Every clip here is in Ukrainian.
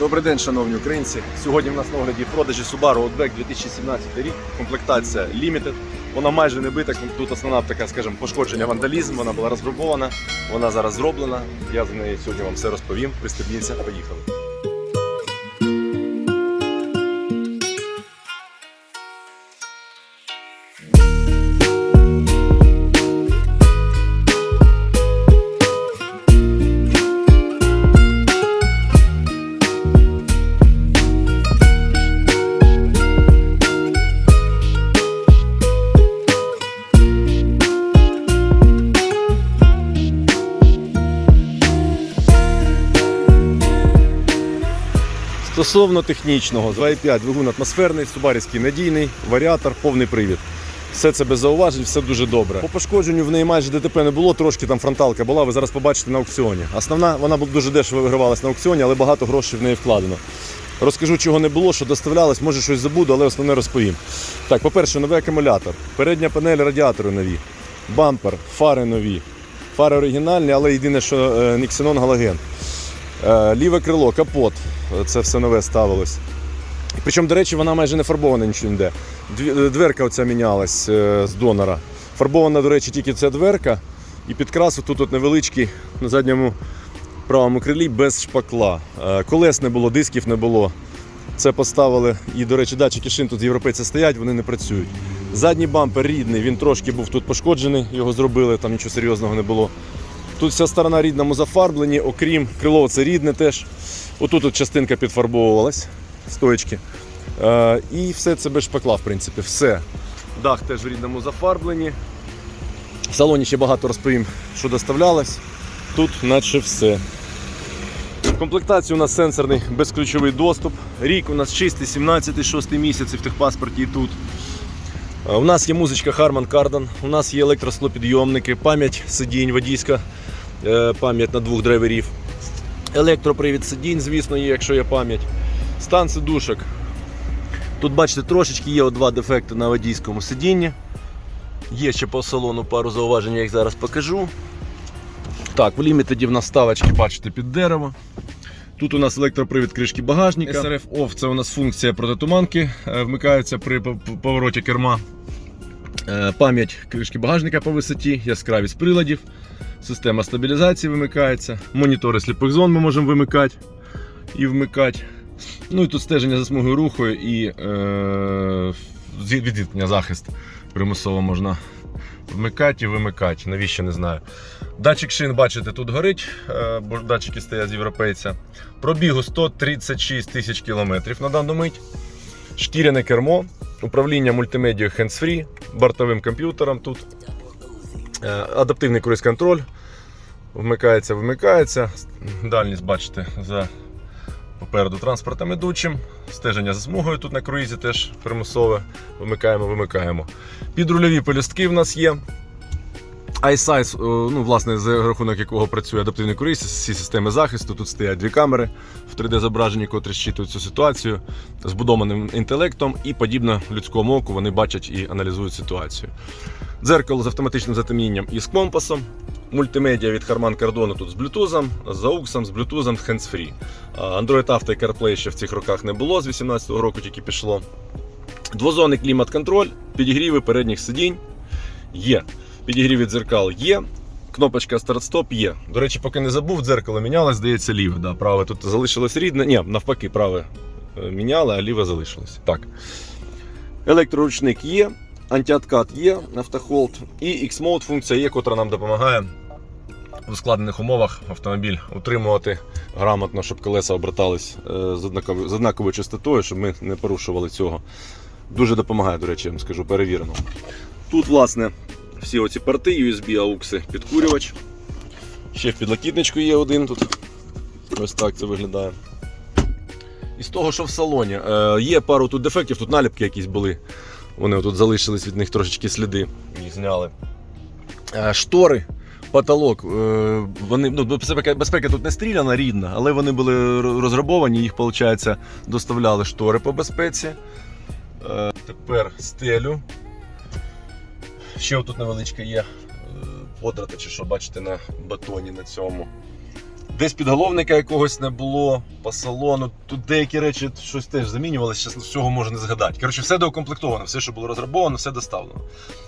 Добрий день, шановні українці. Сьогодні в нас на огляді продажі Subaru Outback 2017 рік. Комплектація Limited. Вона майже не бита. Тут основна така, скажімо, пошкодження вандалізм. Вона була розгрубована, Вона зараз зроблена. Я за неї сьогодні вам все розповім. Пристебніться, поїхали. Стосовно технічного, 2.5 двигун атмосферний, субарівський надійний, варіатор, повний привід. Все це без зауважень, все дуже добре. По пошкодженню в неї майже ДТП не було, трошки там фронталка була, ви зараз побачите на аукціоні. Основна, вона дуже дешево вигравалась на аукціоні, але багато грошей в неї вкладено. Розкажу, чого не було, що доставлялось, може щось забуду, але основне розповім. Так, по-перше, новий акумулятор, передня панель радіатори нові, бампер, фари нові. Фари оригінальні, але єдине, що е, не ксенон галоген. Е, Ліве крило, капот. Це все нове ставилось. Причому, до речі, вона майже не фарбована ніде. Дві- е, Дверка оця мінялась е, з донора. Фарбована, до речі, тільки ця дверка. І підкрас тут от невеличкий на задньому правому крилі без шпакла. Колес не було, дисків не було. Це поставили. І, до речі, датчики шин тут європейці стоять, вони не працюють. Задній бампер рідний, він трошки був тут пошкоджений, його зробили, там нічого серйозного не було. Тут вся сторона рідному зафарблені, окрім крило, це рідне теж. Отут от частинка підфарбовувалась, стоечки. Е, і все це без шпакла, в принципі, все. Дах теж в рідному зафарблені. В салоні ще багато розповім, що доставлялось. Тут наче все. В комплектації у нас сенсорний безключовий доступ. Рік у нас чистий, 17 6 місяць в техпаспорті і тут. Е, У нас є музичка Harman Kardon, у нас є електросклопідйомники, пам'ять сидінь, водійська е, пам'ять на двох драйверів. Електропривід сидінь, звісно, є, якщо є пам'ять. Стан сидушок. Тут, бачите, трошечки є два дефекти на водійському сидінні. Є ще по салону пару зауважень, я їх зараз покажу. Так, в лімітеді в нас бачите, під дерево. Тут у нас електропривід кришки багажника. SRF OFF це у нас функція протитуманки, е, вмикається при повороті керма. Е, Пам'ять кришки багажника по висоті, яскравість приладів, система стабілізації вимикається, монітори сліпих зон ми можемо вимикати і вмикати. Ну і тут стеження за смугою руху і е, відзіткнення захист примусово можна вмикати і вимикати. Навіщо не знаю. Датчик шин, бачите, тут горить, е, бо датчики стоять з європейця. Пробігу 136 тисяч кілометрів на дану мить. Шкіряне кермо, управління мультимедією hands-free, бортовим комп'ютером тут. Е, Адаптивний круїз-контроль. Вмикається, вимикається. Дальність, бачите, за попереду транспортом ідучим. Стеження за смугою тут на круїзі теж примусове. Вимикаємо, вимикаємо. Підрульові пелюстки в нас є. iSize, е, ну, власне, за рахунок якого працює адаптивний круїз, всі системи захисту. Тут стоять дві камери в 3D-зображенні, котрі щитують цю ситуацію, збудованим інтелектом і подібно людському оку вони бачать і аналізують ситуацію. Дзеркало з автоматичним затемнінням і з компасом. Мультимедіа від Harman Kardon тут з Bluetooth, з AUX, з Bluetooth, hands-free. Android Auto і CarPlay ще в цих роках не було, з 2018 року тільки пішло. Двозонний клімат-контроль, підігріви передніх сидінь є. Підігріви дзеркал є. Кнопочка старт-стоп є. До речі, поки не забув, дзеркало мінялось, здається, ліве. Да, праве тут залишилось рідне. Ні, навпаки, праве е, міняли, а ліве залишилось. Так. Електроручник є, антиоткат є, автохолд і X-Mode функція є, котра нам допомагає в ускладнених умовах автомобіль утримувати грамотно, щоб колеса обертались е, з однаковою, з однаковою частотою, щоб ми не порушували цього. Дуже допомагає, до речі, я вам скажу, перевірено. Тут, власне, всі оці порти, USB, AUX, підкурювач. Ще в підлокітничку є один тут. Ось так це виглядає. І з того, що в салоні, е, є пару тут дефектів, тут наліпки якісь були. Вони тут залишились від них трошечки сліди. Їх зняли. Е, штори, потолок. е, вони, ну, безпека, безпека тут не стріляна, рідна, але вони були ро- розграбовані, їх, виходить, доставляли штори по безпеці. Е, тепер стелю. Ще тут невеличка є подрата, чи що бачите на бетоні на цьому. Десь підголовника якогось не було по салону. Тут деякі речі щось теж замінювалися, чесно, всього можу не згадати. Коротше, все доукомплектовано, все, що було розраховано, все доставлено.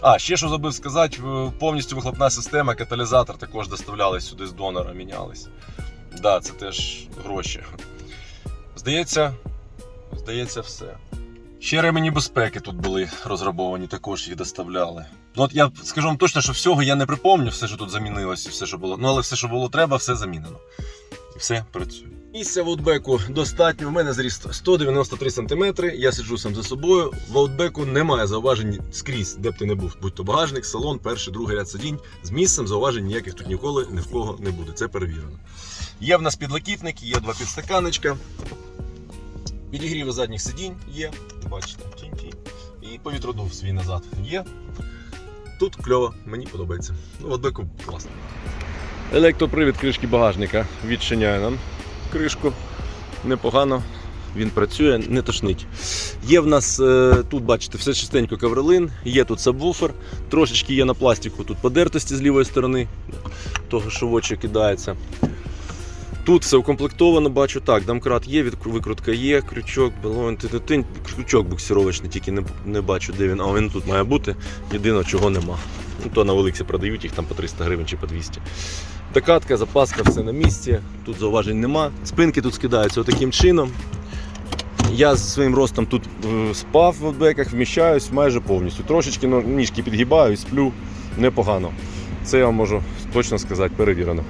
А, ще що забув сказати, повністю вихлопна система, каталізатор також доставляли сюди з донора, мінялись. Да, це теж гроші. Здається, здається, все. Ще ремені безпеки тут були розраховані, також їх доставляли. Ну от я скажу вам точно, що всього я не припомню, все, що тут замінилось, і все, що було. Ну, але все, що було треба, все замінено. І все працює. Місця в аутбеку достатньо. У мене зріст 193 см. Я сиджу сам за собою. В аутбеку немає зауважень скрізь, де б ти не був. Будь то багажник, салон, перший, другий ряд сидінь. З місцем зауважень ніяких тут ніколи ні в кого не буде. Це перевірено. Є в нас підлокітник, є два підстаканечка. Підігріви задніх сидінь є. Бачите, тінь-тінь. І повітродув свій назад є. Тут кльово, мені подобається. Ну, в аутбеку класно. Електропривід кришки багажника відчиняє нам кришку. Непогано. Він працює, не тошнить. Є в нас е, тут, бачите, все чистенько ковролин, є тут сабвуфер, трошечки є на пластику тут подертості з лівої сторони, того, що в очі кидається. Тут все укомплектовано, бачу так, домкрат є, викрутка є, крючок, ти-ти-ти. крючок буксировочний, тільки не, не бачу, де він. А він тут має бути. Єдине, чого нема. Ну, то на Великсі продають їх там по 300 гривень чи по 200. Докатка, запаска, все на місці. Тут зауважень нема. Спинки тут скидаються отаким чином. Я з своїм ростом тут е, спав в беках, вміщаюсь майже повністю. Трошечки ну, ніжки підгибаю, сплю непогано. Це я вам можу точно сказати, перевірено.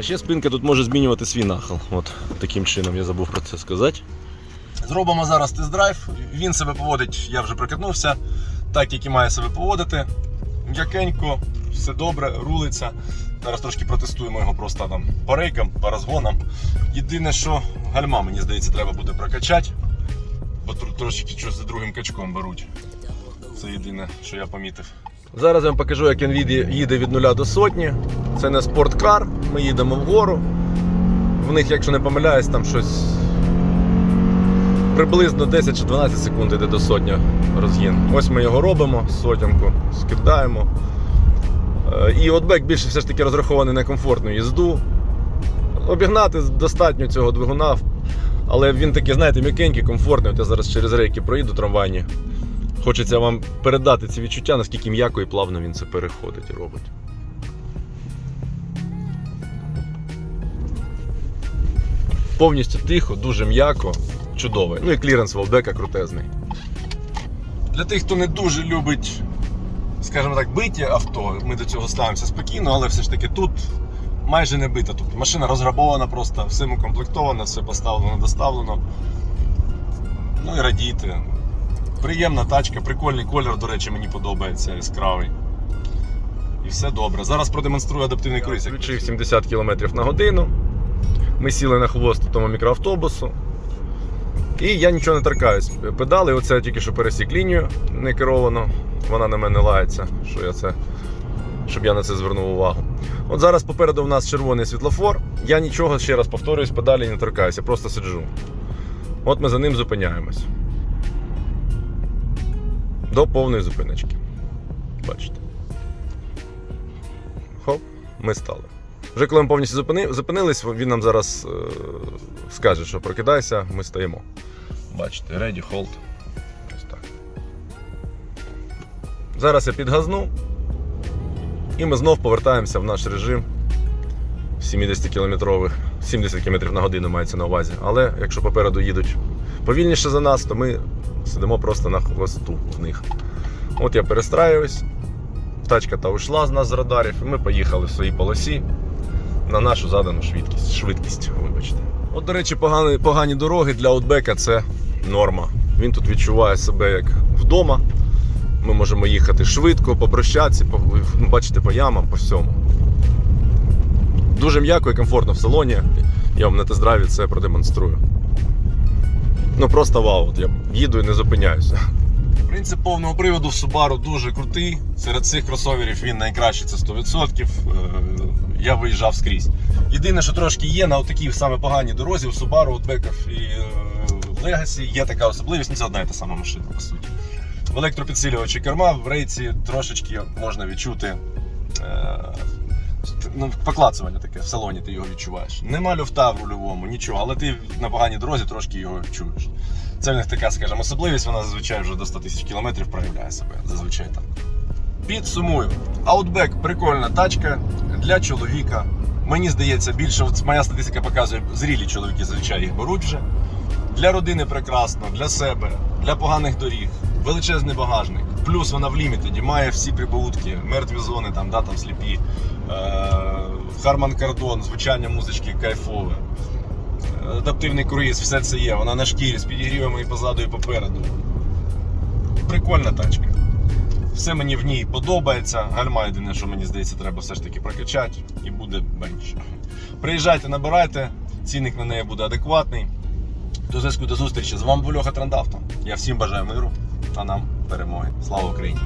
А ще спинка тут може змінювати свій нахил. От таким чином я забув про це сказати. Зробимо зараз тест-драйв. Він себе поводить, я вже прикатнувся, так як і має себе поводити. М'якенько, все добре, рулиться. Зараз трошки протестуємо його просто там по рейкам, по розгонам. Єдине, що гальма, мені здається, треба буде прокачати, бо тр- трошки щось за другим качком беруть. Це єдине, що я помітив. Зараз я вам покажу, як він їде- їде від нуля до сотні. Це не спорткар, ми їдемо вгору. В них, якщо не помиляюсь, там щось приблизно 10 чи 12 секунд йде до сотні розгін. Ось ми його робимо, сотенку, скидаємо. Е, І отбек більше все ж таки розрахований на комфортну їзду. Обігнати достатньо цього двигуна, але він такий, знаєте, м'якенький, комфортний. От я зараз через рейки проїду трамвайні. Хочеться вам передати ці відчуття, наскільки м'яко і плавно він це переходить і робить. Повністю тихо, дуже м'яко, чудово. Ну і кліренс волбека крутезний. Для тих, хто не дуже любить, скажімо так, биті авто, ми до цього ставимося спокійно, але все ж таки тут майже не бита. Тобто машина розграбована просто, всім укомплектована, все поставлено, доставлено. Ну і радійте. Приємна тачка, прикольний колір, до речі, мені подобається яскравий. І все добре. Зараз продемонструю адаптивний круїз. Включив 70 км на годину. Ми сіли на хвост тому мікроавтобусу. І я нічого не торкаюсь. Педали, оце я тільки що пересік лінію не керовано. Вона на мене лається, що я це, щоб я на це звернув увагу. От зараз попереду в нас червоний світлофор. Я нічого, ще раз повторююсь, педалі не торкаюся, просто сиджу. От ми за ним зупиняємось. До повної зупиночки. Бачите. Хоп, ми стали. Вже коли ми повністю зупини, зупинились, він нам зараз е, скаже, що прокидайся, ми стоїмо. Бачите, ready, hold. Ось так. Зараз я підгазну. І ми знов повертаємося в наш режим 70 кілометрових, 70 км на годину мається на увазі. Але якщо попереду їдуть повільніше за нас, то ми сидимо просто на хвосту в них. От я перестраюсь, тачка та ушла з нас з радарів, і ми поїхали в своїй полосі на нашу задану швидкість. швидкість вибачте. От, до речі, погані, погані дороги для аутбека це норма. Він тут відчуває себе як вдома. Ми можемо їхати швидко, по брусчатці, по, ну, бачите, по ямам, по всьому. Дуже м'яко і комфортно в салоні. Я вам на тест-драйві це продемонструю. Ну просто вау, от я їду і не зупиняюся. Принцип повного приводу в Subaru дуже крутий. Серед цих кросоверів він найкращий, це 100%. Е, Я виїжджав скрізь. Єдине, що трошки є на такій саме поганій дорозі у Subaru, Outback і е, Legacy є така особливість, ну це одна і та сама машина, по суті. В електропідсилювачі керма в рейці трошечки можна відчути е, ну, поклацування таке в салоні, ти його відчуваєш. Нема люфта в рульовому, нічого, але ти на поганій дорозі трошки його чуєш. Це в них така, скажімо, особливість, вона зазвичай вже до 100 тисяч кілометрів проявляє себе. Зазвичай так. Підсумую. Outback прикольна тачка для чоловіка. Мені здається, більше моя статистика показує, зрілі чоловіки зазвичай їх беруть вже. Для родини прекрасно, для себе, для поганих доріг, величезний багажник. Плюс вона в лімітеді, має всі прибаутки, мертві зони, там, да, там сліпі, е- Harman Kardon, звучання музички кайфове. Е, Адаптивний круїз, все це є. Вона на шкірі з підігрівами і позаду, і попереду. Прикольна тачка. Все мені в ній подобається. Гальма єдине, що мені здається, треба все ж таки прокачати і буде бенч. Приїжджайте, набирайте, цінник на неї буде адекватний. До зв'язку до зустрічі. З вами був Льоха Трандавто. Я всім бажаю миру, а нам перемоги. Слава Україні!